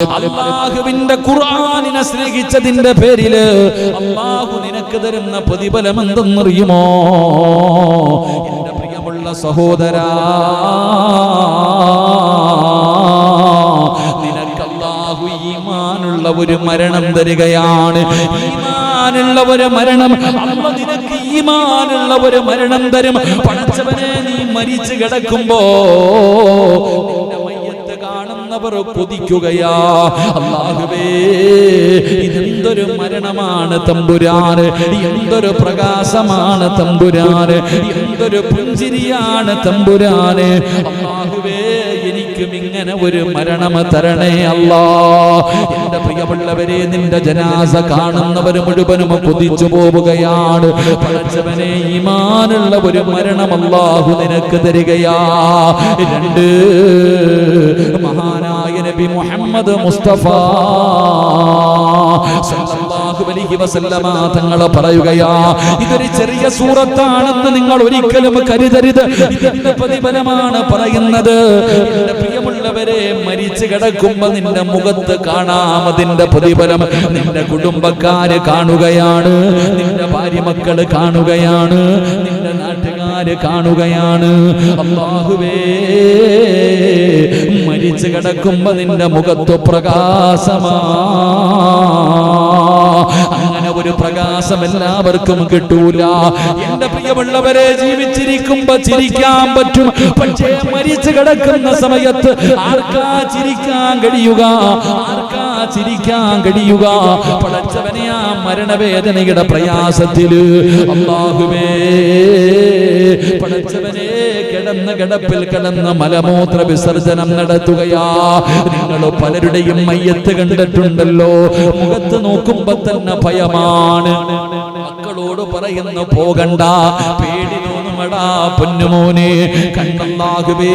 അള്ളാഹുവിന്റെ ഖുർആനിനെ സ്നേഹിച്ചതിന്റെ പേരിൽ അള്ളാഹു നിനക്ക് തരുന്ന പ്രതിഫലം എന്തെന്നറിയുമോ എന്റെ പ്രിയമുള്ള സഹോദരാ നിനക്ക് അള്ളാഹു ഈമാനുള്ള ഒരു മരണം തരികയാണ്. ഈമാനുള്ള ഒരു മരണം അല്ല നിനക്ക് ഈമാനുള്ള ഒരു മരണം തരും. പടച്ചവനെ നീ മരിച്ചു കിടക്കുമ്പോ കാണുന്നവർ കൊതിക്കുകയാ അള്ളാഹുവേ ഇതെന്തൊരു മരണമാണ് തമ്പുരാന്. എന്തൊരു പ്രകാശമാണ് തമ്പുരാന്. എന്തൊരു പുഞ്ചിരിയാണ് തമ്പുരാന്. അള്ളാഹുവേ എനിക്കും ഇങ്ങനെ ഒരു മരണം തരണേ അല്ലാ. എന്റെ പ്രിയമുള്ളവരെ നിന്റെ ജനാസ കാണുന്നവർ മുഴുവനും കുതിച്ചു പോവുകയാണ്. പടച്ചവനെ ഈമാനുള്ള ഒരു മരണം അല്ലാഹു നിനക്ക് തരികയാ. രണ്ട് മഹാനായ നബി മുഹമ്മദ് മുസ്തഫ തങ്ങൾ പറയുകയാ ഇതൊരു ചെറിയ സൂറത്താണെന്ന് നിങ്ങൾ ഒരിക്കലും കരുതരുത്. പ്രതിഫലമാണ് പറയുന്നത്. പ്രിയമുള്ളവരെ മരിച്ചു കിടക്കുമ്പോ നിന്റെ മുഖത്ത് കാണാം അതിന്റെ പ്രതിഫലം. നിന്റെ കുടുംബക്കാര് കാണുകയാണ് നിന്റെ ഭാര്യ മക്കൾ കാണുകയാണ് നിന്റെ നാട്ടുകാര് കാണുകയാണ്. അള്ളാഹുവേ മരിച്ചു കിടക്കുമ്പോ നിന്റെ മുഖത്ത് പ്രകാശമാ. അങ്ങനെ ഒരു പ്രകാശം എല്ലാവർക്കും കിട്ടൂല. എന്റെ പ്രിയമുള്ളവരെ ജീവിച്ചിരിക്കുമ്പോ ചിരിക്കാൻ പറ്റും. പക്ഷേ മരിച്ചു കിടക്കുന്ന സമയത്ത് ആർക്കാ ചിരിക്കാൻ കഴിയുക? ആർക്കാ ചിരിക്കാൻ കഴിയുക? പടച്ചവനെ ആ മരണവേദനയുടെ പ്രയാസത്തിൽ അള്ളാഹുവേ പടച്ചവനെ കിടന്ന കിടപ്പിൽ കിടന്ന് മലമൂത്ര വിസർജനം നടത്തുകയാ. നിങ്ങൾ പലരുടെയും മയ്യത്ത് കണ്ടിട്ടുണ്ടല്ലോ. മുഖത്ത് നോക്കുമ്പോ തന്നെ ഭയമാണ്. മക്കളോട് പറയുന്നു പോകണ്ട തോന്നുമടാ പൊന്നുമോനെ കണ്ണല്ലാകുവേ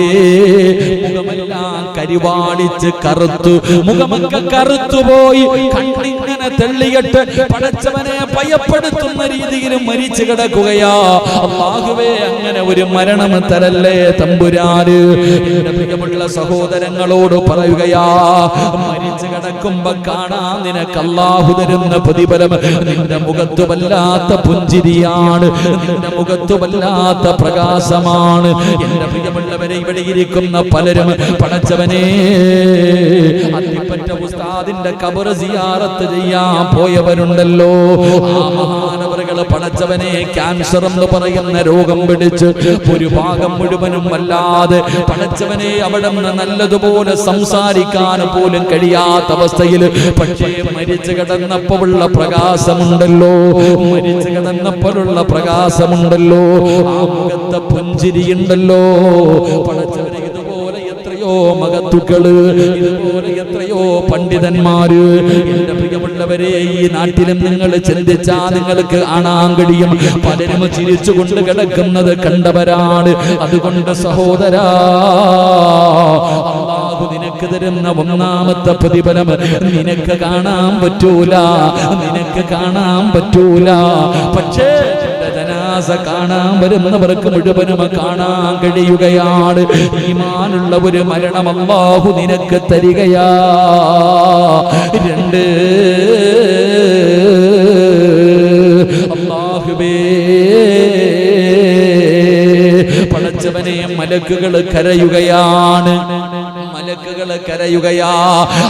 മുഖമെല്ലാം കരിവാളിച്ച് കറുത്തു. മുഖമൊക്കെ കറുത്തുപോയി കണ്ണിങ്ങനെ തെള്ളിയിട്ട് പടച്ചവനെ ഭയപ്പെടുത്തുന്ന രീതിയിൽ മരിച്ചു കിടക്കുകയാ. അള്ളാഹുവേ അങ്ങനെ ഒരു മരണം തരല്ലേ തമ്പുരാര് പ്രിയമുള്ള സഹോദരങ്ങളോട് പറയുകയാ മരിച്ചു കിടക്കുമ്പോ കാണാ നിനക്ക് അള്ളാഹു തരുന്ന പ്രതിഫലം നിന്റെ മുഖത്ത് വല്ലാത്ത പുഞ്ചിരിയാണ്. നിന്റെ മുഖത്ത് വല്ലാത്ത പ്രകാശമാണ് എന്റെ പ്രിയമുള്ളവരെ ഇവിടെ ഇരിക്കുന്ന പലരും പടച്ചവനെ അതിപ്പറ്റ ഉസ്താദിന്റെ കബർ സിയാറത്ത് ചെയ്യാൻ പോയവരുണ്ടല്ലോ. ആ മഹാനവറുകൾ പടച്ചവനെ ക്യാൻസർ എന്ന് പറയുന്ന രോഗം പിടിച്ച് ഒരു ഭാഗം മുഴുവനും വല്ലാതെ പടച്ചവനെ അവിടെ നല്ലതുപോലെ സംസാരിക്കാൻ പോലും കഴിയാത്ത അവസ്ഥയിൽ പക്ഷേ മരിച്ചു കിടന്നപ്പോഴുള്ള പ്രകാശമുണ്ടല്ലോ. മരിച്ചു കിടന്നപ്പോഴുള്ള പ്രകാശമുണ്ടല്ലോ. ആ മുഖത്തെ പുഞ്ചിരിയുണ്ടല്ലോ. പടച്ച എത്രയോ മകത്തുക്കൾ ഇതുപോലെ എത്രയോ പണ്ഡിതന്മാര്. എന്റെ പ്രിയമുള്ളവരെ ഈ നാട്ടിലും നിങ്ങൾ ചിന്തിച്ചാ നിങ്ങൾക്ക് കാണാൻ കഴിയും പലരും ചിരിച്ചുകൊണ്ട് കിടക്കുന്നത് കണ്ടവരാണ്. അതുകൊണ്ട് സഹോദരാ നിനക്ക് തരുന്ന ഒന്നാമത്തെ പ്രതിഫലം നിനക്ക് കാണാൻ പറ്റൂല. നിനക്ക് കാണാൻ പറ്റൂല. പക്ഷേ ജനാസ കാണാൻ വരുന്നവർക്ക് മുഴുവനും കാണാൻ കഴിയുകയാണ്. ഈമാനുള്ള ഒരു മരണം അള്ളാഹു നിനക്ക് തരികയാ. രണ്ട്. അള്ളാഹുബേ പടച്ചവനെ മലക്കുകൾ കരയുകയാണ്. മലക്കുകൾ കരയുകയാ.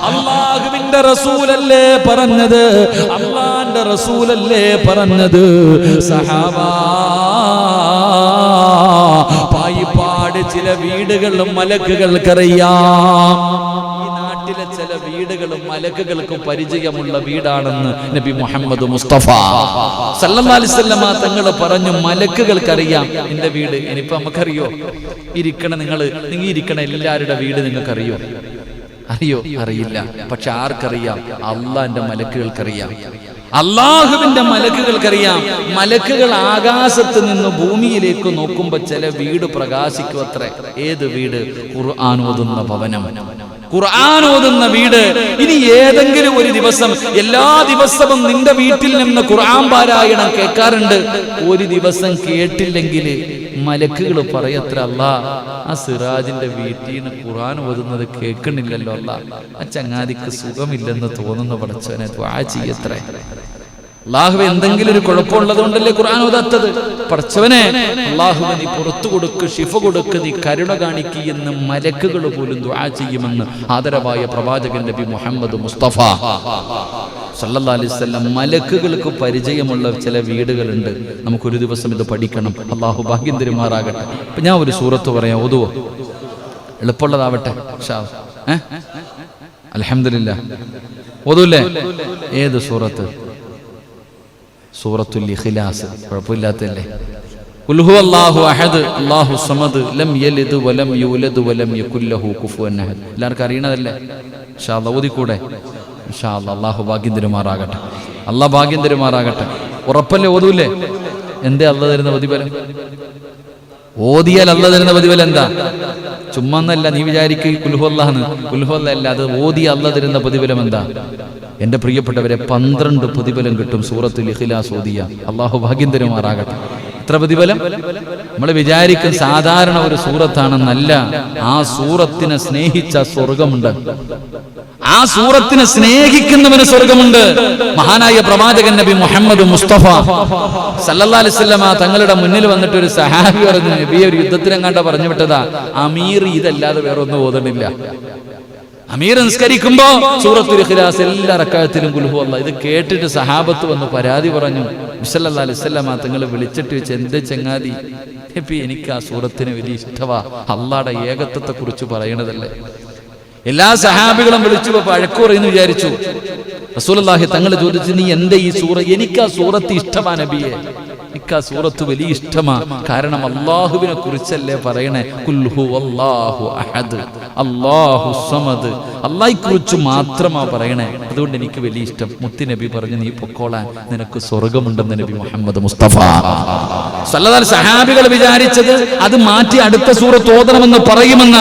അള്ളാഹുവിന്റെ റസൂലല്ലേ പറഞ്ഞത്? റസൂലല്ലേ പറഞ്ഞത്? സഹാബാ ചില വീടുകളിലും മലക്കുകൾക്കറിയാം. നാട്ടിലെ ചില വീടുകളും മലക്കുകൾക്കും പരിചയമുള്ള വീടാണെന്ന് നബി മുഹമ്മദ് മുസ്തഫ. വസല്ലമ തങ്ങൾ പറഞ്ഞു മലക്കുകൾക്കറിയാം. എന്റെ വീട്? ഇനിയിപ്പോ നമുക്കറിയോ? ഇരിക്കണ നിങ്ങൾ നിങ്ങൾ ഇരിക്കണ എല്ലാവരുടെ വീട് നിങ്ങൾക്കറിയോ? അറിയോ? അറിയില്ല. പക്ഷെ ആർക്കറിയാം? അള്ളാന്റെ മലക്കുകൾക്കറിയാം. അള്ളാഹുവിന്റെ മലക്കുകൾക്കറിയാം. മലക്കുകൾ ആകാശത്ത് നിന്ന് ഭൂമിയിലേക്ക് നോക്കുമ്പോ ചില വീട് പ്രകാശിക്കുമത്രേ ഏത് വീട്? ഖുർആൻ ഓതുന്ന ഭവനം. ഖുർആൻ ഓതുന്ന വീട്. ഇനി ഏതെങ്കിലും ഒരു ദിവസം എല്ലാ ദിവസവും നിന്റെ വീട്ടിൽ നിന്ന് ഖുർആൻ പാരായണം കേൾക്കാറുണ്ട്. ഒരു ദിവസം കേട്ടില്ലെങ്കിൽ മലക്കുകൾ പറയത്ര അല്ല ആ സിറാജിന്റെ വീട്ടിൽ നിന്ന് ഖുർആൻ ഓതുന്നത് കേൾക്കണില്ലല്ലോ അല്ല ആ ചങ്ങാതിക്ക് സുഖമില്ലെന്ന് തോന്നുന്ന പഠിച്ചവനെ ദ്വാ ചെയ്യത്രേ. അള്ളാഹു എന്തെങ്കിലും ഒരു കുഴപ്പമുള്ളത് കൊണ്ടല്ലേ ഖുർആൻ ഓതാത്തത് പഠിച്ചവനെ അള്ളാഹു നീ പുറത്തു കൊടുക്ക് ഷിഫ കൊടുക്ക് നീ കരുണ കാണിക്ക് എന്ന് മലക്കുകൾ പോലും ദുആ ചെയ്യുമെന്ന് ആദരവായ പ്രവാചകൻ നബി മുഹമ്മദ് മുസ്തഫ. സല്ലല്ലാഹു അലൈഹി വസല്ലം മലക്കുകൾക്ക് പരിചയമുള്ള ചില വീടുകളുണ്ട്. നമുക്കൊരു ദിവസം ഇത് പഠിക്കണം. അള്ളാഹു ഭാഗ്യം തരുമാറാകട്ടെ. ഇപ്പൊ ഞാൻ ഒരു സൂറത്ത് പറയാം ഓതുവോ? എളുപ്പമുള്ളതാവട്ടെ ഷാ ഏ? അലഹമില്ല ഓതൂല്ലേ? ഏത് സൂറത്ത്? സൂറത്തുൽ ഇഖ്ലാസ്. കുഴപ്പമില്ലാത്തല്ലേ കുൽഹു അല്ലാഹു അഹദ്. അല്ലാഹു സമദ്. ലം യലിദ് വലം യൂലദ് വലം യകുല്ലഹു കുഫുവൻ അഹദ്. എല്ലാവർക്കും അറിയണതല്ലേ? ഇൻഷാ അല്ലാഹ് കൂടെ ഇൻഷാ അല്ലാഹ് അല്ലാഹു ഭാഗ്യം തരുമാറാകട്ടെ അല്ലാഹ് ഭാഗ്യം തരുമാറാകട്ടെ ഉറപ്പല്ലേ ഓതൂല്ലേ? എന്തേ അല്ല തരുന്ന പ്രതിഫലം? ഓതിയാൽ അല്ല തരുന്ന പ്രതിഫലം എന്താ? ചുമ്മാന്നല്ല നീ വിചാരിക്കുക കുൽഹുല്ലാന്ന് കുൽഹുല്ല അല്ല അത് ഓതി അല്ല തരുന്ന പ്രതിഫലം എന്താ? എന്റെ പ്രിയപ്പെട്ടവരെ പന്ത്രണ്ട് പ്രതിഫലം കിട്ടും സൂറത്തുൽ ഇഖ്ലാസ് ഓതിയ. അള്ളാഹു ഭാഗ്യം തരുമാറാകട്ടെ എത്ര പ്രതിഫലം? നമ്മൾ വിചാരിക്കും സാധാരണ ഒരു സൂറത്താണെന്നല്ല. ആ സൂറത്തിനെ സ്നേഹിച്ച സ്വർഗമുണ്ട്. ആ സൂറത്തിനെ സ്നേഹിക്കുന്നവന് സ്വർഗമുണ്ട്. മഹാനായ പ്രവാചകൻ നബി മുഹമ്മദ് മുസ്തഫ സല്ലല്ലാഹു അലൈഹി വസല്ലമ തങ്ങളുടെ മുന്നിൽ വന്നിട്ട് ഒരു സഹാബി പറഞ്ഞു നബി ഒരു യുദ്ധത്തിനെങ്ങാണ്ട പറഞ്ഞു വിട്ടതാ. അമീർ ഇതല്ലാതെ വേറൊന്നും ഓതണില്ല അമീർ നിസ്കരിക്കുമ്പോ സൂറത്തുൽ ഇഖ്ലാസ് എല്ലാ റക്കായത്തിലും കുൽഹു അല്ല ഇത് കേട്ടിട്ട് സഹാബത്ത് വന്ന് പരാതി പറഞ്ഞു മുസല്ല അലിസ്വല്ലാമ തങ്ങൾ വിളിച്ചിട്ട് വെച്ച് എന്ത് ചങ്ങാതി? നബി എനിക്ക് ആ സൂറത്തിന് വലിയ ഇഷ്ടവാ. അള്ളാടെ ഏകത്വത്തെ കുറിച്ച് പറയണതല്ലേ. എല്ലാ സഹാബികളും വിളിച്ചു പഴക്കു പറയുന്നു വിചാരിച്ചു. റസൂലുള്ളാഹി തങ്ങൾ ചോദിച്ചു നീ എന്റെ ഈ സൂറ? എനിക്ക് ആ സൂറത്ത് ഇഷ്ടമാ നബിയെ. എനിക്ക് സൂറത്ത് വലിയ ഇഷ്ടമാണ് കാരണം അള്ളാഹുവിനെ കുറിച്ചല്ലേ പറയണേ? കുൽഹു അല്ലാഹു അഹദ് അല്ലാഹു സമദ്. അള്ളാഹി കുറിച്ച് മാത്രമാ പറയണേ. അതുകൊണ്ട് എനിക്ക് വലിയ ഇഷ്ടം. മുത്തി നബി പറഞ്ഞു നീ പൊക്കോളാൻ. നിനക്ക് സ്വർഗമുണ്ടെന്ന് നബി മുഹമ്മദ് മുസ്തഫ. സല്ലല്ലാഹു സഹാബികൾ വിചാരിച്ചത് അത് മാറ്റി അടുത്ത സൂറത്ത് ഓതണമെന്ന് പറയുമെന്ന.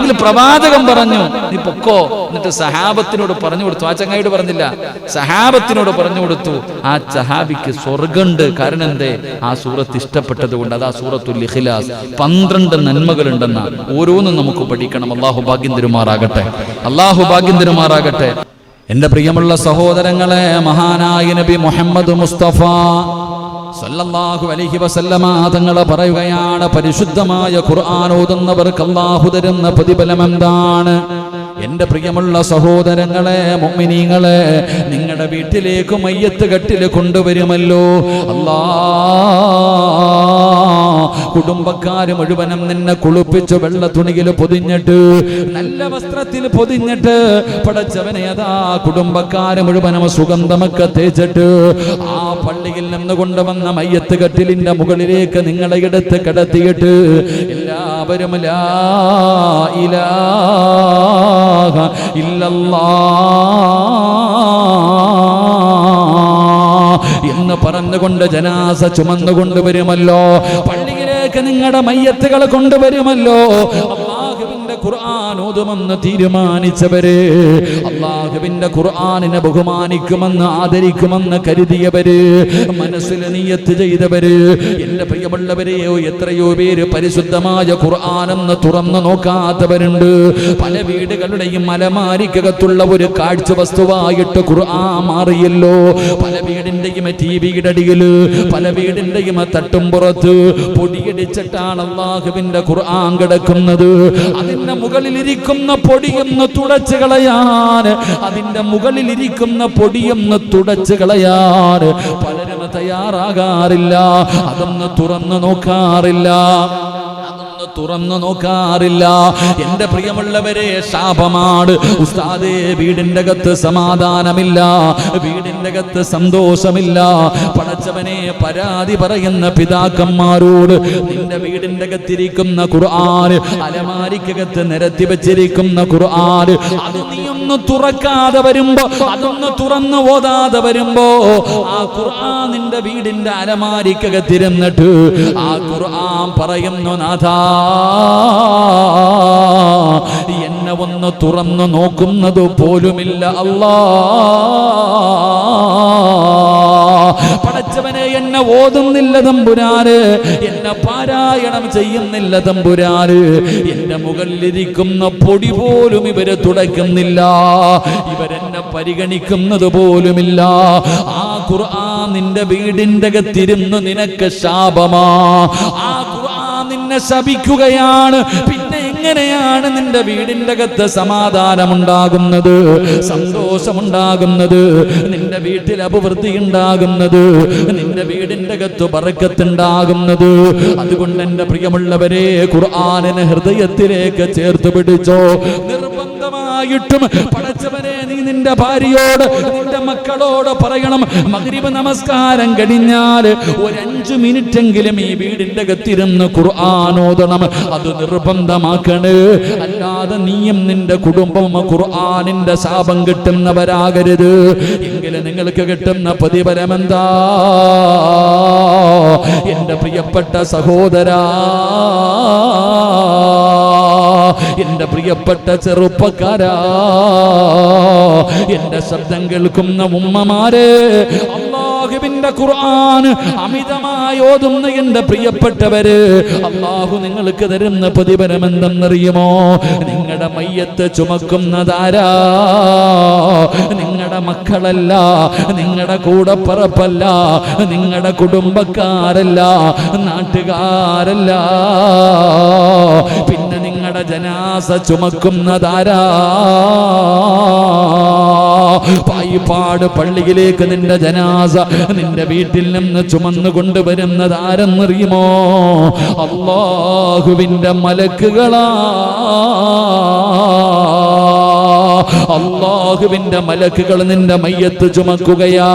ഇതിൽ പ്രവാചകം പറഞ്ഞു നീ പൊക്കോ. എന്നിട്ട് സഹാബത്തിനോട് പറഞ്ഞു കൊടുത്തു. ആ ചങ്ങായിയോട് പറഞ്ഞില്ല സഹാബത്തിനോട് പറഞ്ഞു കൊടുത്തു ആ സഹാബിക്ക് സ്വർഗമുണ്ട്. കാരണം എന്തേ? ആ സൂറത്ത് ഇഷ്ടപ്പെട്ടത് കൊണ്ട് അത് ആ സൂറത്തുൽ ഇഖ്ലാസ്. പന്ത്രണ്ട് നന്മകളുണ്ടെന്ന് ഓരോന്നും നമുക്ക് പഠിക്കണം. അള്ളാഹു ഭാഗ്യം തിരുമാറാകട്ടെ. അള്ളാഹു ഭാഗ്യം തിരുമാറാകട്ടെ. എന്റെ പ്രിയമുള്ള സഹോദരങ്ങളെ മഹാനായ നബി മുഹമ്മദ് മുസ്തഫ സല്ലല്ലാഹു അലൈഹി വസല്ലമ തങ്ങളെ പറയുകയാണ് പരിശുദ്ധമായ ഖുർആൻ ഓതുന്നവർക്ക് അല്ലാഹു തരുന്ന പ്രതിഫലം എന്താണ് എന്റെ പ്രിയമുള്ള സഹോദരങ്ങളെ മുഅ്മിനീങ്ങളെ നിങ്ങളുടെ വീട്ടിലേക്ക് മയ്യത്ത് കെട്ടിൽ കൊണ്ടുവരുമല്ലോ. അല്ലാ കുടുംബക്കാര് മുഴുവനും നിന്നെ കുളിപ്പിച്ച് വെള്ള തുണിയിൽ പൊതിഞ്ഞിട്ട് നല്ല വസ്ത്രത്തിൽ പൊതിഞ്ഞിട്ട് പടച്ചവനെ അതാ കുടുംബക്കാര് മുഴുവനും സുഗന്ധമൊക്കെ തേച്ചിട്ട് ആ പള്ളിയിൽ നിന്ന് കൊണ്ടുവന്ന മയ്യത്ത് കട്ടിലിന്റെ മുകളിലേക്ക് നിങ്ങളെ എടുത്ത് കിടത്തിയിട്ട് എല്ലാവരും ഇലാഹ ഇല്ലല്ലാ എന്ന് പറഞ്ഞുകൊണ്ട് ജനാസ ചുമന്നു കൊണ്ടുവരുമല്ലോ പള്ളിയിലേക്ക് നിങ്ങളുടെ മയ്യത്തുകൾ കൊണ്ടുവരുമല്ലോ. ഖുർആൻ ഓതുമെന്ന് തീരുമാനിച്ചവര് അള്ളാഹുവിന്റെ ഖുർആാനിനെ ബഹുമാനിക്കുമെന്ന് ആദരിക്കുമെന്ന് കരുതിയവര് മനസ്സിൽ നീയത്ത് ചെയ്തവര് എന്റെ പ്രിയമുള്ളവരെയോ എത്രയോ പേര് പരിശുദ്ധമായ ഖുർആാനെന്ന് തുറന്നു നോക്കാത്തവരുണ്ട്. പല വീടുകളുടെയും അലമാരിക്കകത്തുള്ള ഒരു കാഴ്ച വസ്തുവായിട്ട് ഖുർആൻ മാറിയല്ലോ. പല വീടിന്റെയും ടി വിയുടെ പല വീടിന്റെയും തട്ടുംപുറത്ത് പൊടിയടിച്ചിട്ടാണ് അള്ളാഹുവിന്റെ ഖുർആൻ കിടക്കുന്നത്. അതിന്റെ മുകളിലിരിക്കുന്ന പൊടിയൊന്ന് തുടച്ചു കളയാൻ. അതിന്റെ മുകളിലിരിക്കുന്ന പൊടിയൊന്ന് തുടച്ചു കളയാൻ. പലരും തയ്യാറാകാറില്ല. അതൊന്ന് തുറന്നു നോക്കാറില്ല. തുറന്നു നോക്കാറില്ല. എന്റെ പ്രിയമുള്ളവരെ ശാപമാണ്. ഉസ്താദേ വീടിന്റെ അകത്ത് സമാധാനമില്ല. വീടിന്റെ അകത്ത് സന്തോഷമില്ല. പടച്ചവനെ പരാതി പറയുന്ന പിതാക്കന്മാരോട് നിന്റെ വീടിന്റെ അകത്തിരിക്കുന്ന ഖുർആൻ അലമാരിക്കകത്ത് നിരത്തി വെച്ചിരിക്കുന്ന ഖുർആൻ അത് നീയൊന്ന് തുറക്കാതെ വരുമ്പോ അതൊന്ന് തുറന്നു ഓതാതെ വരുമ്പോ ആ ഖുർആൻ നിന്റെ വീടിന്റെ അലമാരിക്കകത്തിരുന്നിട്ട് ആ ഖുർആൻ പറയുന്നു നാഥാ എന്നെ ഒന്ന് തുറന്നു നോക്കുന്നത് പോലുമില്ല അല്ലാ. പടച്ചവനെ എന്നെ ഓതുന്നില്ല തമ്പുരാര് എന്നെ പാരായണം ചെയ്യുന്നില്ല തമ്പുരാര് എന്റെ മുകളിലിരിക്കുന്ന പൊടി പോലും ഇവർ തുടയ്ക്കുന്നില്ല. ഇവരെന്നെ പരിഗണിക്കുന്നത് പോലുമില്ല. ആ ഖുർആൻ നിന്റെ വീടിന്റെ അകത്തിരുന്ന് നിനക്ക് ശാപമാ. ആ ഖുർആൻ ശപിക്കുകയാണ്. പിന്നെ എങ്ങനെയാണ് നിന്റെ വീടിന്റെ അകത്ത് സമാധാനമുണ്ടാകുന്നത്? സന്തോഷമുണ്ടാകുന്നത്? നിന്റെ വീട്ടിൽ അഭിവൃദ്ധി ഉണ്ടാകുന്നത്? നിന്റെ വീടിന്റെ അകത്ത് പറക്കത്തുണ്ടാകുന്നത് അതുകൊണ്ട് എന്റെ പ്രിയമുള്ളവരെ ഖുർആാനിനെ ഹൃദയത്തിലേക്ക് ചേർത്ത് പിടിച്ചോ. നിർബന്ധമായിട്ടും പടച്ചവനെ നീ നിന്റെ ഭാര്യയോട് മക്കളോട് പറയണം മഗ്രിബ് നമസ്കാരം കഴിഞ്ഞാൽ ഒരു അഞ്ചു മിനിറ്റ് എങ്കിലും ഈ വീടിന്റെ അകത്തിരുന്ന് ഖുർആാനോദണം അത് നിർബന്ധമാക്കണേ. അല്ലാതെ നീയും നിന്റെ കുടുംബം ഖുർആനിന്റെ ശാപം കിട്ടുന്നവരാകരുത്. എങ്കിലും നിങ്ങൾക്ക് കിട്ടുന്ന പ്രതിഫലമെന്താ? എന്റെ പ്രിയപ്പെട്ട സഹോദരാ എന്റെ പ്രിയപ്പെട്ട ചെറുപ്പക്കാരാ എന്റെ ശബ്ദം കേൾക്കുന്ന ഉമ്മമാരെ അള്ളാഹുവിന്റെ ഖുർആൻ അമിതമായി ഓതുന്ന എന്റെ പ്രിയപ്പെട്ടവര് അള്ളാഹു നിങ്ങൾക്ക് തരുന്ന പ്രതിഫലം എന്തെന്നറിയുമോ നിങ്ങളുടെ മയ്യത്ത് ചുമക്കുന്നതാരാ? നിങ്ങളുടെ മക്കളല്ല നിങ്ങളുടെ കൂടപ്പറപ്പല്ല നിങ്ങളുടെ കുടുംബക്കാരല്ല നാട്ടുകാരല്ല. പിന്നെ നിങ്ങളുടെ ജനാസ ചുമക്കുന്നതാരാ? പായിപ്പാട് പള്ളിയിലേക്ക് നിന്റെ ജനാസ നിന്റെ വീട്ടിൽ നിന്ന് ചുമന്നു കൊണ്ടുവരുന്നത് ആരെന്നറിയുമോ അള്ളാഹുവിന്റെ മലക്കുകളാ. അള്ളാഹുവിന്റെ മലക്കുകൾ നിന്റെ മയ്യത്ത് ചുമക്കുകയാ.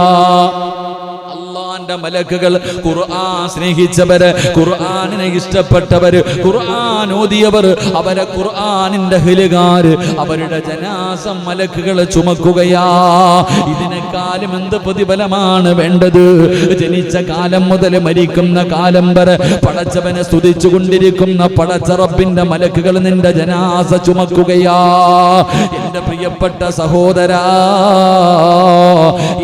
അള്ളാന്റെ മലക്കുകൾ ഖുർആൻ സ്നേഹിച്ചവര് ഖുർആനിനെ ഇഷ്ടപ്പെട്ടവര് ഖുർആൻ ഓതിയവർ അവരെ ഖുർആനിന്റെ ഹിലുകാര് അവരുടെ ജനാസം മലക്കുകൾ ചുമക്കുകയാ. ഇതിനെക്കാളും എന്ത് പ്രതിഫലമാണ് വേണ്ടത്? ജനിച്ച കാലം മുതൽ മരിക്കുന്ന കാലം വരെ പടച്ചവനെ സ്തുതിച്ചു കൊണ്ടിരിക്കുന്ന പടച്ചറപ്പിന്റെ മലക്കുകൾ നിന്റെ ജനാസ ചുമക്കുകയാ. എന്റെ പ്രിയപ്പെട്ട സഹോദരാ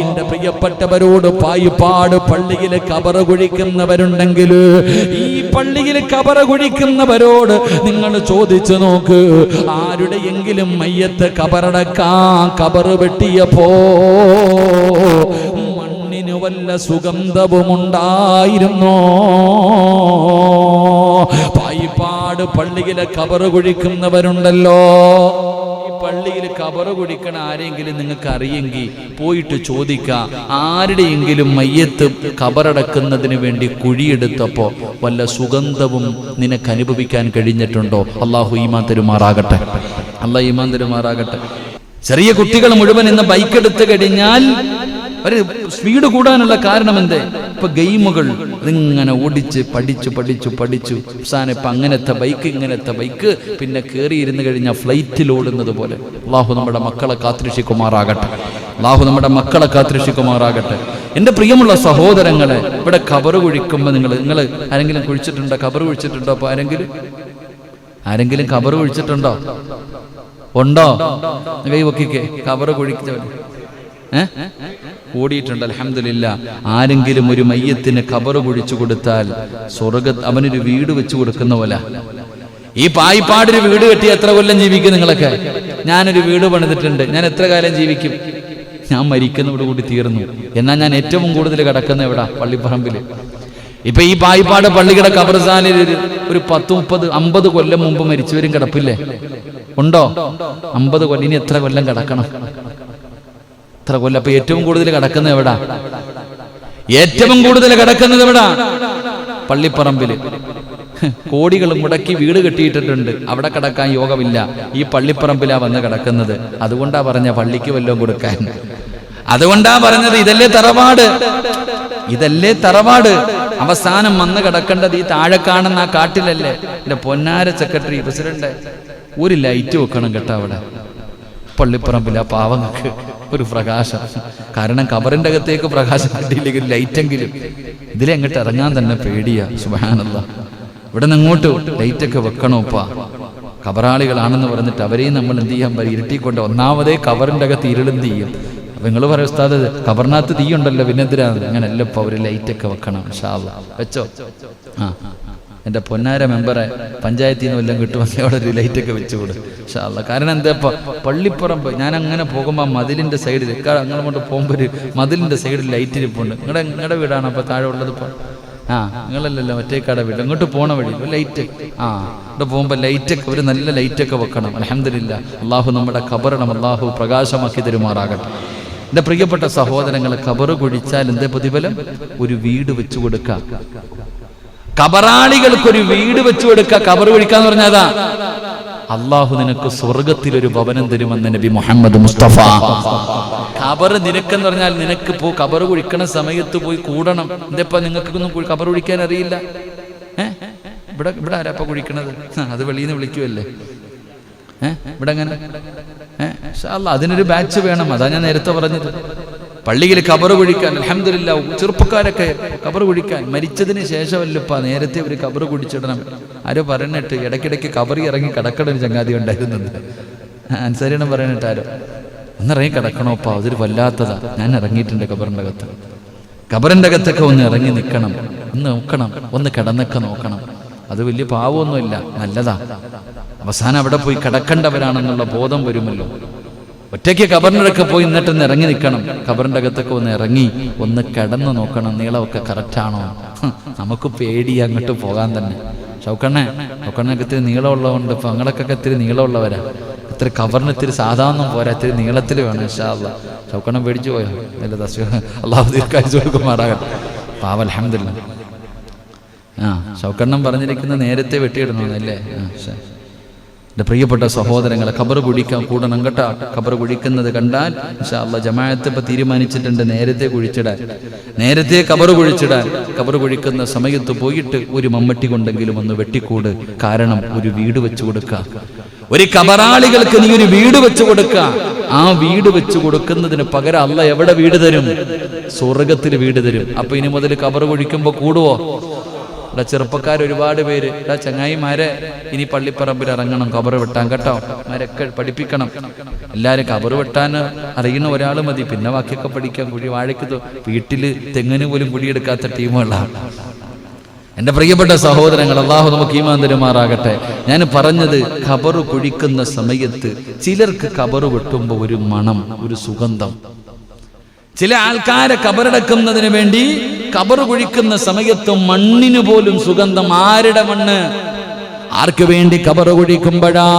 എന്റെ പ്രിയപ്പെട്ടവരോട് പായിപ്പാട് പള്ളിയിൽ കബറ കുഴിക്കുന്നവരുണ്ടെങ്കിൽ ഈ പള്ളിയിൽ കബറ കുഴിക്കുന്നവരോട് നിങ്ങൾ ചോദിച്ചു നോക്ക് ആരുടെയെങ്കിലും മയ്യത്ത് കബറടക്കാൻ കബറ് വെട്ടിയപ്പോ മണ്ണിന് വല്ല സുഗന്ധവുമുണ്ടായിരുന്നോ? പായിപ്പാട് പള്ളിയിലെ കബറ് കുഴിക്കുന്നവരുണ്ടല്ലോ. പള്ളിയിൽ കബറ് കുടിക്കണ ആരെങ്കിലും നിങ്ങൾക്ക് അറിയെങ്കിൽ പോയിട്ട് ചോദിക്ക ആരുടെയെങ്കിലും മയ്യത്ത് കബറടക്കുന്നതിന് വേണ്ടി കുഴിയെടുത്തപ്പോ വല്ല സുഗന്ധവും നിനക്ക് അനുഭവിക്കാൻ കഴിഞ്ഞിട്ടുണ്ടോ? അള്ളാഹു ഈമാൻ തെരുമാറാകട്ടെ. അള്ളാഹ് ഈമാൻ തെരുമാറാകട്ടെ. ചെറിയ കുട്ടികൾ മുഴുവൻ ഇന്ന് ബൈക്ക് എടുത്തു കഴിഞ്ഞാൽ ഒരു സ്പീഡ് കൂടാനുള്ള കാരണം എന്തേ ഇപ്പൊ ഗെയിമുകൾ ഇങ്ങനെ ഓടിച്ച് പഠിച്ചു പഠിച്ചു പഠിച്ചു. അവസാനം ഇപ്പൊ അങ്ങനത്തെ ബൈക്ക് ഇങ്ങനത്തെ ബൈക്ക്. പിന്നെ കയറിയിരുന്ന് കഴിഞ്ഞാൽ ഫ്ലൈറ്റിൽ ഓടുന്നത് പോലെ. അള്ളാഹു നമ്മുടെ മക്കളെ കാത്തിരക്ഷിക്കുമാറാകട്ടെ. അള്ളാഹു നമ്മുടെ മക്കളെ കാത്തിരക്ഷിക്കുമാറാകട്ടെ. എന്റെ പ്രിയമുള്ള സഹോദരങ്ങളെ ഇവിടെ കബറ് കുഴിക്കുമ്പോൾ നിങ്ങൾ നിങ്ങൾ ആരെങ്കിലും കുഴിച്ചിട്ടുണ്ടോ? കബറ് കുഴിച്ചിട്ടുണ്ടോ അപ്പൊ ആരെങ്കിലും? ആരെങ്കിലും കബറ് കുഴിച്ചിട്ടുണ്ടോ? ഉണ്ടോ? കൈ പൊക്കിക്കേ. കബറ് കുഴിക്കുന്നവര് ഏ? കൂടിയിട്ടുണ്ട് അലഹമില്ല ആരെങ്കിലും ഒരു മയ്യത്തിന് കബറ് കുഴിച്ചു കൊടുത്താൽ സ്വർഗ അവനൊരു വീട് വെച്ചു കൊടുക്കുന്ന പോലെ. ഈ പായിപ്പാടൊരു വീട് കെട്ടി എത്ര കൊല്ലം ജീവിക്കും നിങ്ങളൊക്കെ? ഞാനൊരു വീട് പണിതിട്ടുണ്ട് ഞാൻ എത്ര കാലം ജീവിക്കും? ഞാൻ മരിക്കുന്നതോട് കൂടി തീർന്നു. എന്നാൽ ഞാൻ ഏറ്റവും കൂടുതൽ കിടക്കുന്ന എവിടാ? പള്ളിപ്പറമ്പിൽ ഇപ്പൊ ഈ പായിപ്പാട് പള്ളിയുടെ കബർസ്ഥാനിൽ ഒരു- ഒരു പത്ത് മുപ്പത് അമ്പത് കൊല്ലം മുമ്പ് മരിച്ചവരും കിടപ്പില്ലേ? ഉണ്ടോ? അമ്പത് കൊല്ലം ഇനി എത്ര കൊല്ലം കിടക്കണം? എത്ര കൊല്ലം? അപ്പൊ ഏറ്റവും കൂടുതൽ കിടക്കുന്നത് എവിടാ? ഏറ്റവും കൂടുതൽ കിടക്കുന്നത് എവിടാ? പള്ളിപ്പറമ്പിൽ. കോടികൾ മുടക്കി വീട് കെട്ടിയിട്ടിട്ടുണ്ട്. അവിടെ കിടക്കാൻ യോഗമില്ല. ഈ പള്ളിപ്പറമ്പിലാ വന്ന് കിടക്കുന്നത്. അതുകൊണ്ടാ പറഞ്ഞ പള്ളിക്ക് വല്ലതും കൊടുക്കാൻ. അതുകൊണ്ടാ പറഞ്ഞത് ഇതല്ലേ തറവാട്. ഇതല്ലേ തറവാട്. അവസാനം വന്ന് കിടക്കേണ്ടത് ഈ താഴെ കാണുന്ന ആ കാട്ടിലല്ലേ. എന്റെ പൊന്നാര സെക്രട്ടറി പ്രസിഡന്റ്. ഒരു ലൈറ്റ് വെക്കണം കേട്ടോ അവിടെ. പള്ളിപ്പറമ്പിൽ ആ പാവങ്ങൾക്ക്. ഒരു പ്രകാശം. കാരണം കബറിന്റെ അകത്തേക്ക് പ്രകാശം കിട്ടിയില്ലെങ്കിൽ ലൈറ്റെങ്കിലും. ഇതിലെങ്ങോട്ട് ഇറങ്ങാൻ തന്നെ പേടിയാ സുബാനല്ല ഇവിടെ നിന്ന് അങ്ങോട്ട് ലൈറ്റൊക്കെ വെക്കണോപ്പാ കബറാളികളാണെന്ന് പറഞ്ഞിട്ട് അവരെയും നമ്മൾ എന്ത് ചെയ്യാൻ പറയും? ഇരുട്ടിക്കൊണ്ട് ഒന്നാമതേ കവറിന്റെ അകത്ത് ഇരുളെന്ത് ചെയ്യും. അപ്പം നിങ്ങൾ പറയും ഉസ്താദ് കബറിനകത്ത് തീയുണ്ടല്ലോ പിന്നെന്തിനാ? അങ്ങനെയല്ല അവർ ഒരു ലൈറ്റൊക്കെ വെക്കണം ഷാവ് വെച്ചോ? ആ. എന്റെ പൊന്നാര മെമ്പറെ പഞ്ചായത്തിൽ നിന്ന് വല്ലതും കിട്ടുമെങ്കിൽ അവിടെ ഒരു ലൈറ്റൊക്കെ വെച്ച് കൊടു. ഷാള്ള കാരണം എന്താ ഇപ്പൊ പള്ളിപ്പുറമ്പ് ഞാൻ അങ്ങനെ പോകുമ്പോൾ മതിലിന്റെ സൈഡിൽ അങ്ങനെ കൊണ്ട് പോകുമ്പോൾ ഒരു മതിലിന്റെ സൈഡിൽ ലൈറ്റ് ഇരിപ്പുണ്ട്. നിങ്ങളുടെ നിങ്ങളുടെ വീടാണ് അപ്പോൾ താഴെ ഉള്ളത് ഇപ്പോൾ ആ നിങ്ങളല്ലല്ലോ ഒറ്റേക്കാടെ വീട്. അങ്ങോട്ട് പോണ വഴി. ലൈറ്റ് ആ ഇവിടെ പോകുമ്പോൾ ലൈറ്റൊക്കെ ഒരു നല്ല ലൈറ്റൊക്കെ വെക്കണം. അലഹമില്ല അള്ളാഹു നമ്മുടെ ഖബറിടം അള്ളാഹു പ്രകാശമാക്കി തരുമാറാകട്ടെ. എന്റെ പ്രിയപ്പെട്ട സഹോദരങ്ങളെ ഖബറ് കുഴിച്ചാൽ എന്താ പ്രതിഫലം? ഒരു വീട് വെച്ചു കൊടുക്കാം. കബറാളികൾക്ക് ഒരു വീട് വെച്ചു കൊടുക്കുക കബർ വിളിക്കാൻ പറഞ്ഞതാ അള്ളാഹു നിനക്ക് സ്വർഗത്തിൽ ഒരു ഭവനം തരുമെന്ന് നബി മുഹമ്മദ് മുസ്തഫ. കബർ നിനക്കെന്ന് പറഞ്ഞാൽ നിനക്ക് പോ കബർ കുഴിക്കണ സമയത്ത് പോയി കൂടണം. എന്തെപ്പാ നിങ്ങൾക്കൊന്നും കബർ കുഴിക്കാൻ അറിയില്ല? ഇവിടെ ഇവിടെ ആരാപ്പ കുഴിക്കണത്? അത് വെളിയിൽ നിന്ന് വിളിക്കുമല്ലേ ഏഹ് ഇവിടെ അങ്ങനെ ഏഹ് അതിനൊരു ബാച്ച് വേണം. അതാ ഞാൻ നേരത്തെ പറഞ്ഞത്. പള്ളിയിൽ കബറ് കുഴിക്കാൻ അലഹമില്ല ചെറുപ്പക്കാരൊക്കെ കബറ് കുഴിക്കാൻ. മരിച്ചതിന് ശേഷമല്ലപ്പാ നേരത്തെ ഒരു കബറ് കുടിച്ചിടണം. ആരോ പറഞ്ഞിട്ട് ഇടയ്ക്കിടയ്ക്ക് കബറി ഇറങ്ങി കിടക്കണ ഒരു ചങ്ങാതി ഉണ്ടായിരുന്നത് അനുസരിണം പറയണിട്ട് ആരോ ഒന്നിറങ്ങി കിടക്കണോപ്പാ അതൊരു വല്ലാത്തതാ. ഞാൻ ഇറങ്ങിയിട്ടുണ്ട് കബറിന്റെ അകത്ത് കബറിന്റെ അകത്തൊക്കെ ഒന്ന് ഇറങ്ങി നിൽക്കണം. ഒന്ന് നോക്കണം. ഒന്ന് കിടന്നൊക്കെ നോക്കണം. അത് വലിയ പാവമൊന്നുമില്ല നല്ലതാ. അവസാനം അവിടെ പോയി കിടക്കേണ്ടവരാണെന്നുള്ള ബോധം വരുമല്ലോ. ഒറ്റയ്ക്ക് കബറിനൊക്കെ പോയി എന്നിട്ടൊന്ന് ഇറങ്ങി നിൽക്കണം. കബറിന്റെ അകത്തൊക്കെ ഒന്ന് ഇറങ്ങി ഒന്ന് കിടന്നു നോക്കണം. നീളമൊക്കെ കറക്റ്റാണോ നമുക്ക് പേടി അങ്ങോട്ട് പോകാൻ തന്നെ. ഷൗക്കണ്ണെ ഷൗക്കണ്ണൊക്കെ ഇത്തിരി നീളമുള്ളതുകൊണ്ട് ഇപ്പൊ അങ്ങളൊക്കെ ഇത്തിരി നീളമുള്ളവരാ. ഇത്തിരി കവറിന് ഇത്തിരി സാധാരണ പോരാ. ഇത്തിരി നീളത്തിൽ വേണം ഇൻഷാല്ല ഷൗക്കണ്ണം പേടിച്ചു പോയോ? നല്ല അള്ളാഹു ദീർഘായുസ് കൊടുക്കുമാറാകട്ടെ. പാവ അലഹമില്ല ആ ഷൗക്കണ്ണം പറഞ്ഞിരിക്കുന്ന നേരത്തെ വെട്ടിയിടണമെന്നല്ലേ ആ എന്റെ പ്രിയപ്പെട്ട സഹോദരങ്ങളെ ഖബർ കുഴിക്കാൻ കൂടണം കേട്ടോ ഖബർ കുഴിക്കുന്നത് കണ്ടാൽ അല്ല ജമാഅത്ത് ഇപ്പം തീരുമാനിച്ചിട്ടുണ്ട് നേരത്തെ കുഴിച്ചിടാൻ. നേരത്തെ ഖബർ കുഴിച്ചിടാൻ. ഖബർ കുഴിക്കുന്ന സമയത്ത് പോയിട്ട് ഒരു മമ്മട്ടി കൊണ്ടെങ്കിലും ഒന്ന് വെട്ടിക്കൂട്. കാരണം ഒരു വീട് വെച്ചു കൊടുക്കുക. ഒരു കബറാളികൾക്ക് നീ ഒരു വീട് വെച്ചു കൊടുക്കുക. ആ വീട് വെച്ചു കൊടുക്കുന്നതിന് പകരം അല്ല എവിടെ വീട് തരും? സ്വർഗത്തിൽ വീട് തരും. അപ്പൊ ഇനി മുതൽ കബർ കുഴിക്കുമ്പോൾ കൂടുവോ? ഇവിടെ ചെറുപ്പക്കാർ ഒരുപാട് പേര്. ഇവിടെ ചങ്ങായിമാരെ ഇനി പള്ളിപ്പറമ്പിൽ ഇറങ്ങണം കബർ വെട്ടാൻ കേട്ടോ. മരക്കെ പഠിപ്പിക്കണം. എല്ലാവരും കബർ വെട്ടാൻ അറിയുന്ന ഒരാൾ മതി. പിന്നെ ബാക്കിയൊക്കെ പഠിക്കാൻ കുഴി വാഴയ്ക്ക് വീട്ടിൽ തെങ്ങിന് പോലും കുഴിയെടുക്കാത്ത ടീമുകളാണ് എന്റെ പ്രിയപ്പെട്ട സഹോദരങ്ങൾ അള്ളാഹു നമുക്ക് ഈമാൻ തരുമാറാകട്ടെ. ഞാൻ പറഞ്ഞത് ഖബറ് കുഴിക്കുന്ന സമയത്ത് ചിലർക്ക് ഖബറ് വെട്ടുമ്പോൾ ഒരു മണം ഒരു സുഗന്ധം. ചില ആൾക്കാരെ കബറടക്കുന്നതിന് വേണ്ടി കബർ കുഴിക്കുന്ന സമയത്ത് മണ്ണിന് പോലും സുഗന്ധം ആരുടെ മണ്ണ്? ആർക്ക് വേണ്ടി കബർ കുഴിക്കുമ്പോഴാ?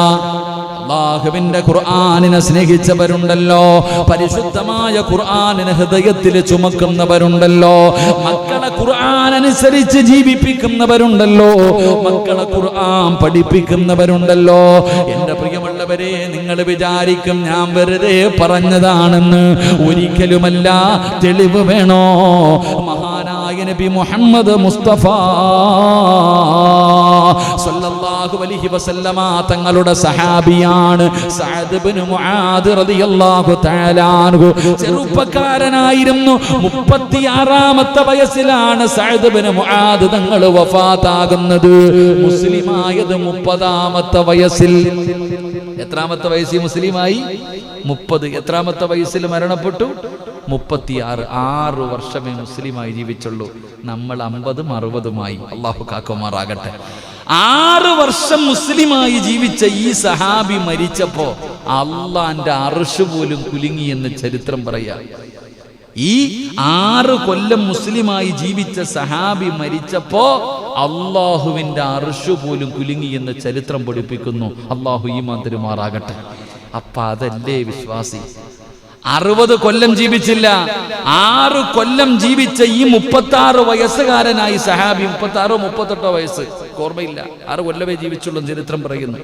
അള്ളാഹുവിന്റെ ഖുർആാനിനെ സ്നേഹിച്ചവരുണ്ടല്ലോ. പരിശുദ്ധമായ ഖുർആാനിനെ ഹൃദയത്തിൽ ചുമക്കുന്നവരുണ്ടല്ലോ. മക്കളെ ഖുർആൻ അനുസരിച്ച് ജീവിപ്പിക്കുന്നവരുണ്ടല്ലോ. മക്കളെ ഖുർആൻ പഠിപ്പിക്കുന്നവരുണ്ടല്ലോ. എന്റെ പ്രിയമുള്ളവരെ നിങ്ങൾ വിചാരിക്കും ഞാൻ വെറുതെ പറഞ്ഞതാണെന്ന്. ഒരിക്കലുമല്ല തെളിവ് വേണോ? മഹാനായ നബി മുഹമ്മദ് മുസ്തഫ സല്ലല്ലാഹു അലൈഹി വസല്ലമ തങ്ങളുടെ സഹാബിയാണ് സഅദ് ഇബ്നു മുആദ് റളിയല്ലാഹു തആല അൻഹു. ചെറുപ്പക്കാരനായിരുന്നു. മുപ്പത്തിയാറാമത്തെ വയസ്സിലാണ് സഅദ് ഇബ്നു മുആദ് തങ്ങൾ വഫാത്താകുന്നത്. മുസ്ലിമായത് മുപ്പതാമത്തെ വയസ്സിൽ. എത്രാമത്തെ വയസ്സിൽ മുസ്ലിമായി? മുപ്പത്. എത്രാമത്തെ വയസ്സിൽ മരണപ്പെട്ടു? മുപ്പത്തിയാറ്. ആറ് വർഷമേ മുസ്ലിമായി ജീവിച്ചുള്ളൂ. നമ്മൾ അമ്പതും അറുപതുമായി. അള്ളാഹു കാക്കുമാറാകട്ടെ. ആറ് വർഷം മുസ്ലിമായി ജീവിച്ച ഈ സഹാബി മരിച്ചപ്പോ അള്ളാന്റെ അർഷ് പോലും കുലുങ്ങി എന്ന് ചരിത്രം പറയാം. ഈ ആറ് കൊല്ലം മുസ്ലിമായി ജീവിച്ച സഹാബി മരിച്ചപ്പോ അള്ളാഹുവിന്റെ അറിഷു പോലും കുലുങ്ങി എന്ന് ചരിത്രം പഠിപ്പിക്കുന്നു. അള്ളാഹു ഈ മന്ത്രിമാറാകട്ടെ അപ്പൊ അതല്ലേ വിശ്വാസി? അറുപത് കൊല്ലം ജീവിച്ചില്ല. ആറ് കൊല്ലം ജീവിച്ച ഈ മുപ്പത്തി ആറ് വയസ്സുകാരനായി സഹാബി മുപ്പത്തി ആറോ മുപ്പത്തെട്ടോ വയസ്സ്. ഓർമ്മയില്ല. ആറ് കൊല്ലമേ ജീവിച്ചുള്ളൂ ചരിത്രം പറയുന്നു.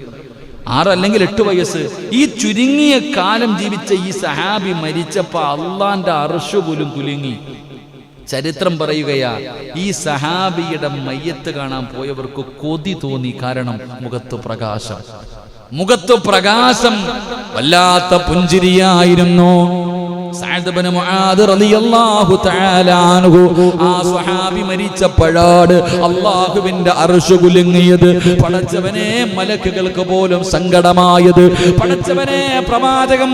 ആറ് അല്ലെങ്കിൽ എട്ട് വയസ്സ്. ഈ ചുരുങ്ങിയ കാലം ജീവിച്ച ഈ സഹാബി മരിച്ചപ്പോ അള്ളാന്റെ അർഷു പോലും കുലുങ്ങി. ചരിത്രം പറയുകയാ ഈ സഹാബിയുടെ മയ്യത്ത് കാണാൻ പോയവർക്ക് കൊതി തോന്നി കാരണം മുഖത്ത് പ്രകാശം. മുഖത്ത് പ്രകാശം വല്ലാത്ത പുഞ്ചിരിയായിരുന്നു. ആ സ്വഹാബി മരിച്ചപ്പോഴാണ് അള്ളാഹുവിന്റെ അർശ് കുലുങ്ങിയത്. പടച്ചവനെ മലക്കുകൾക്ക് പോലും സങ്കടമായത്. പടച്ചവനെ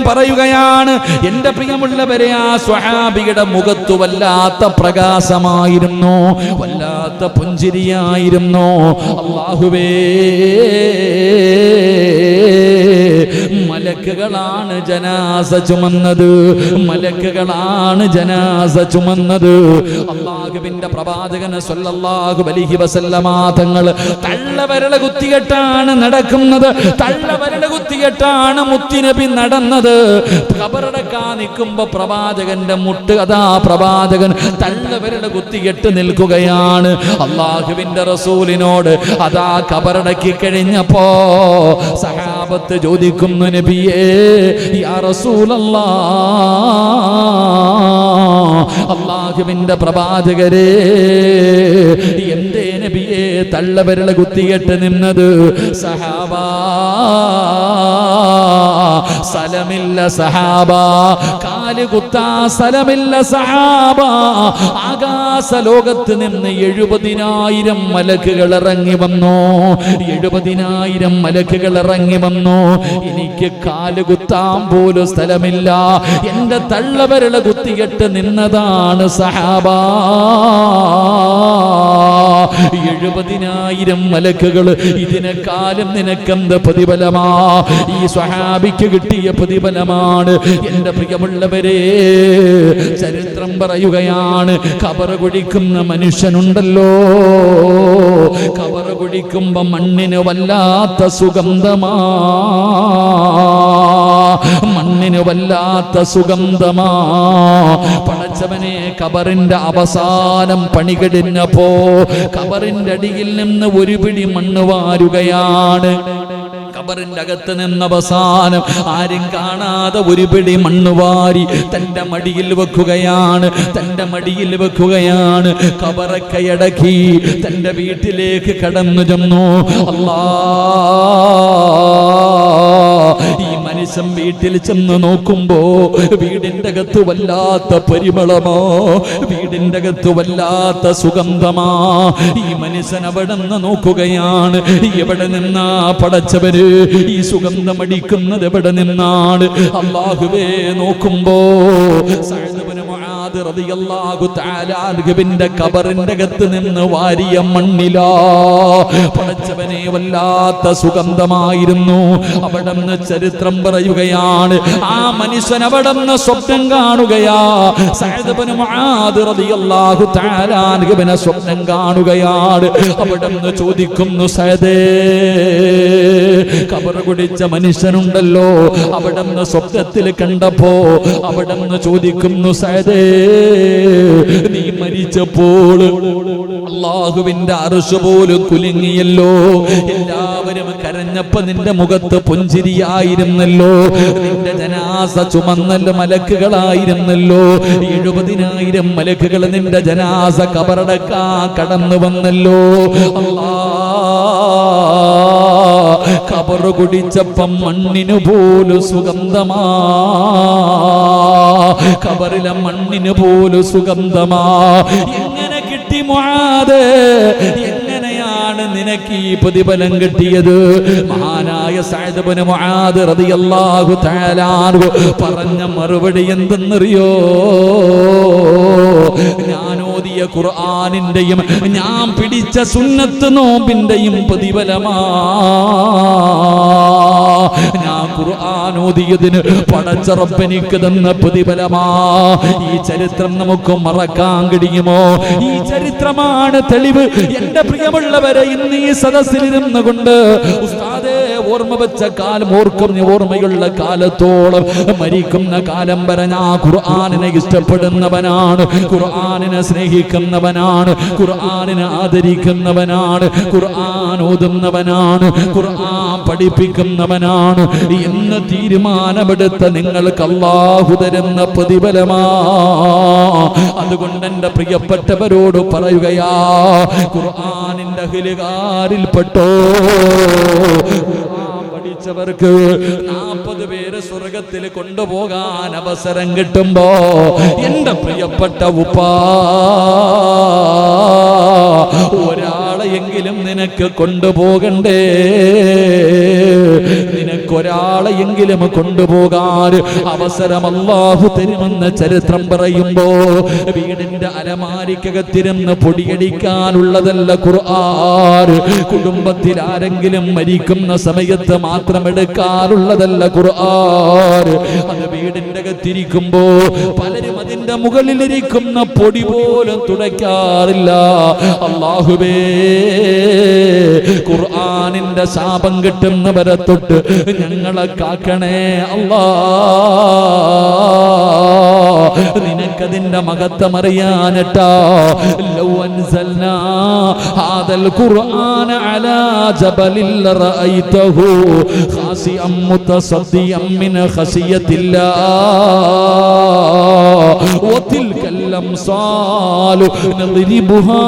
പറയുകയാണ് എന്റെ പ്രിയമുള്ളവരെ ആ സ്വഹാബിയുടെ മുഖത്തു വല്ലാത്ത പ്രകാശമായിരുന്നു. വല്ലാത്ത പുഞ്ചിരിയായിരുന്നു. അള്ളാഹുവേ മലക്കുകളാണ് ജനാസ ചുമന്നത്. മലക്കുകളാണ് ജനാസ ചുമന്നത്. അള്ളാഹുവിന്റെ പ്രവാചകന് സല്ലല്ലാഹു അലൈഹി വസല്ലമ തങ്ങൾ തള്ളവരള കുത്തികെട്ടാണ് നടക്കുന്നത്. തള്ളവരള കുത്തികെട്ടാണ് മുത്തിനബി നടന്നത്. ഖബറടക്കാ നിൽക്കുമ്പോ പ്രവാചകന്റെ മുട്ട് അതാ പ്രവാചകൻ തള്ളവരള കുത്തികെട്ട് നിൽക്കുകയാണ്. അള്ളാഹുവിന്റെ റസൂലിനോട് അതാ ഖബറടക്കി കഴിഞ്ഞപ്പോ സഹാബത്ത് ചോദിക്കുന്നു നബിയേ യാ റസൂലല്ലാ. അള്ളാഹുവിന്റെ പ്രവാചകരെ എന്തേ നബിയെ തള്ളവരള കുത്തികെട്ട് നിന്നത് സഹാബ. സ്ഥലമില്ല സഹാബ. കാൽ കുത്താ സ്ഥലമില്ല സഹാബ. ആകാശ ലോകത്ത് നിന്ന് എഴുപതിനായിരം മലക്കുകൾ ഇറങ്ങി വന്നു. എഴുപതിനായിരം മലക്കുകൾ ഇറങ്ങി വന്നു. എനിക്ക് കാൽ കുത്താൻ പോലും സ്ഥലമില്ല. എന്റെ തള്ളവരള കുത്തികെട്ട് നിന്നതാണ് സഹാബ. എഴുപതിനായിരം മലക്കുകൾ ഇതിനെക്കാലം നിനക്കെന്ത് പ്രതിഫലമാ? ഈ സ്വഹാബിക്ക് കിട്ടിയ പ്രതിഫലമാണ്. എന്റെ പ്രിയമുള്ളവരെ ചരിത്രം പറയുകയാണ് കബറ് കുഴിക്കുന്ന മനുഷ്യനുണ്ടല്ലോ. കബറ് കുഴിക്കുമ്പോ മണ്ണിന് വല്ലാത്ത സുഗന്ധമാ. മണ്ണിന് വല്ലാത്ത സുഗന്ധമാ. പടച്ചവനെ കബറിന്റെ അവസാനം പണികടിഞ്ഞപ്പോ കബറിന്റെ അടിയിൽ നിന്ന് ഒരു പിടി മണ്ണ് വാരുകയാണ്. കബറിന്റെ അകത്ത് നിന്ന് അവസാനം ആരും കാണാതെ ഒരു പിടി മണ്ണ് വാരി തന്റെ മടിയിൽ വെക്കുകയാണ്. തന്റെ മടിയിൽ വെക്കുകയാണ്. കബറൊക്കെ കബറക്കയടക്കി തന്റെ വീട്ടിലേക്ക് കടന്നു ചെന്നു. അല്ലാ മനുഷ്യൻ വീട്ടിൽ ചെന്ന് നോക്കുമ്പോ വീടിന്റെ അകത്ത് വല്ലാത്ത പരിമളമോ വീടിന്റെ അകത്ത് വല്ലാത്ത സുഗന്ധമാ. ഈ മനുഷ്യൻ അവിടെ നിന്ന് നോക്കുകയാണ്. എവിടെ നിന്നാ പടച്ചവര് ഈ സുഗന്ധം അടിക്കുന്നത് എവിടെ നിന്നാണ്? അള്ളാഹുവേ നോക്കുമ്പോ ഇബ്നു മുആദ് റളിയല്ലാഹു തആല അൻഹുവിന്റെ കബറിന്റെ അകത്ത് നിന്ന് വാരിയ മണ്ണിലാ. പടച്ചവനെ വല്ലാത്ത സുഗന്ധമായിരുന്നു. അവിടെ നിന്ന് ചരിത്രം പറയുകയാണ്. ആ മനുഷ്യൻ അവിടെ നിന്ന് സ്വപ്നം കാണുകയാ. സഅദ് ഇബ്നു മുആദ് റളിയല്ലാഹു തആല അൻഹുവിനെ സ്വപ്നം കാണുകയാണ്. അവിടെ നിന്ന് ചോദിക്കുന്നു സയദേ കബർ കുടിച്ച മനുഷ്യനുണ്ടല്ലോ. അവിടെ നിന്ന് സ്വപ്നത്തിൽ കണ്ടപ്പോ അവിടെ നിന്ന് ചോദിക്കുന്നു സയദേ നീ മരിച്ചപ്പോൾ അള്ളാഹുവിന്റെ അറുശ് പോലും കുലുങ്ങിയല്ലോ. എല്ലാവരും കരഞ്ഞപ്പോ നിന്റെ മുഖത്ത് പുഞ്ചിരിയായിരുന്നല്ലോ. നിന്റെ ജനാസ ചുമന്നല്ല മലക്കുകളായിരുന്നല്ലോ. എഴുപതിനായിരം മലക്കുകൾ നിന്റെ ജനാസ കബറടക്കാ കടന്നു വന്നല്ലോ. കബറ് കുടിച്ചപ്പം മണ്ണിനു പോലും സുഗന്ധമാ കബറിലെ മണ്ണിന് പോലും സുഗന്ധമാ. എങ്ങനെ കിട്ടി മുആദ്? എങ്ങനെയാണ് നിനക്ക് ഈ പ്രതിഫലം കിട്ടിയത്? മഹാനായ മുആദ് റളിയല്ലാഹു തആല അൻഹു പറഞ്ഞ മറുപടി എന്തെന്നറിയോ? ഞാൻ ഓതിയ ഖുർആനിന്റെയും ഞാൻ പിടിച്ച സുന്നത്ത് നോമ്പിന്റെയും പ്രതിഫലമാ. ഞാൻ ഖുർആൻ ഓതിയതിന് പടച്ചറപ്പനിക്ക് തന്ന പ്രതിഫലമാ. ഈ ചരിത്രം നമുക്ക് മറക്കാൻ കഴിയുമോ? ഈ ചരിത്രമാണ് തെളിവ്. എന്റെ പ്രിയമുള്ളവരെ ഇന്ന് ഈ സദസ്സിലിരുന്നു കൊണ്ട് ഉസ്താദേ ഓർമ്മ വെച്ച കാലം ഓർക്കുന്ന ഓർമ്മയുള്ള കാലത്തോളം മരിക്കുന്ന കാലം വരെ ഖുർആാനിനെ ഇഷ്ടപ്പെടുന്നവനാണ്. ഖുർആാനിനെ സ്നേഹിക്കുന്നവനാണ്. ഖുർആാനിനെ ആദരിക്കുന്നവനാണ്. ഖുർആൻ ഓതുന്നവനാണ്. ഖുർആൻ പഠിപ്പിക്കുന്നവനാണ്. എന്ന് തീരുമാനമെടുത്ത നിങ്ങൾക്ക് അള്ളാഹു തരുന്ന പ്രതിഫലമാ. അതുകൊണ്ട് എന്റെ പ്രിയപ്പെട്ടവരോട് പറയുകയാ ഖുർആാനിന്റെ അഹിലുകാരിൽപ്പെട്ടോ ഖുർആൻ പഠിച്ചവർക്ക് നാൽപ്പത് പേര് സ്വർഗത്തിൽ കൊണ്ടുപോകാൻ അവസരം കിട്ടുമ്പോ എന്റെ പ്രിയപ്പെട്ട ഉപ്പാ ഒരാളെയെങ്കിലും നിനക്ക് കൊണ്ടുപോകണ്ടേ? നിനക്കൊരാളെയെങ്കിലും കൊണ്ടുപോകാൻ അവസരം അല്ലാഹു തരുമെന്ന് ചരിത്രം പറയുമ്പോ വീടിന്റെ അലമാരിക്കകത്തിരുന്ന് പൊടിയടിക്കാനുള്ളതല്ല ഖുർആൻ. കുടുംബത്തിൽ ആരെങ്കിലും മരിക്കുന്ന സമയത്ത് മാത്രം എടുക്കാറുള്ളതല്ല ഖുർആൻ. അത് വീടിന്റെ അകത്തിരിക്കുമ്പോ പലരും അതിന്റെ മുകളിലിരിക്കുന്ന പൊടി പോലും തുടയ്ക്കാറില്ല. അള്ളാഹുബേ ഖുർആനിന്റെ ശാപം കിട്ടുന്നവരെ തൊട്ട് ഞങ്ങളെ കാക്കണേ അല്ലാ നിനക്കതിന്റെ മഹത്വം അറിയാനട്ടാ ലൗ അൻസൽനാ ഹാദൽ ഖുർആന അലാ ജബലിൽ റഅയ്തഹു ഖാസിഅം മുതസദ്ദിയം മിൻ ഖസിയത്തില്ലാ وتلك الأمثال نضربها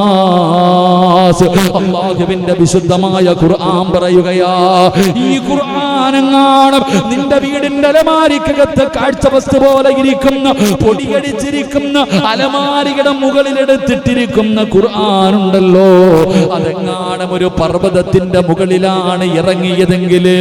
للناس അള്ളാഹുവിന്റെ വിശുദ്ധമായ ഖുർആൻ പറയുകയാ ഈ ഖുർആാനെങ്ങാണം നിന്റെ വീടിന്റെ അലമാരിക്കകത്ത് കാഴ്ച വസ്തു പോലെ ഇരിക്കുന്ന പൊടിയടിച്ചിരിക്കുന്ന അലമാരിയുടെ മുകളിലെടുത്തിട്ടിരിക്കുന്ന ഖുർആാനുണ്ടല്ലോ അതെങ്ങാണം ഒരു പർവ്വതത്തിന്റെ മുകളിലാണ് ഇറങ്ങിയതെങ്കില്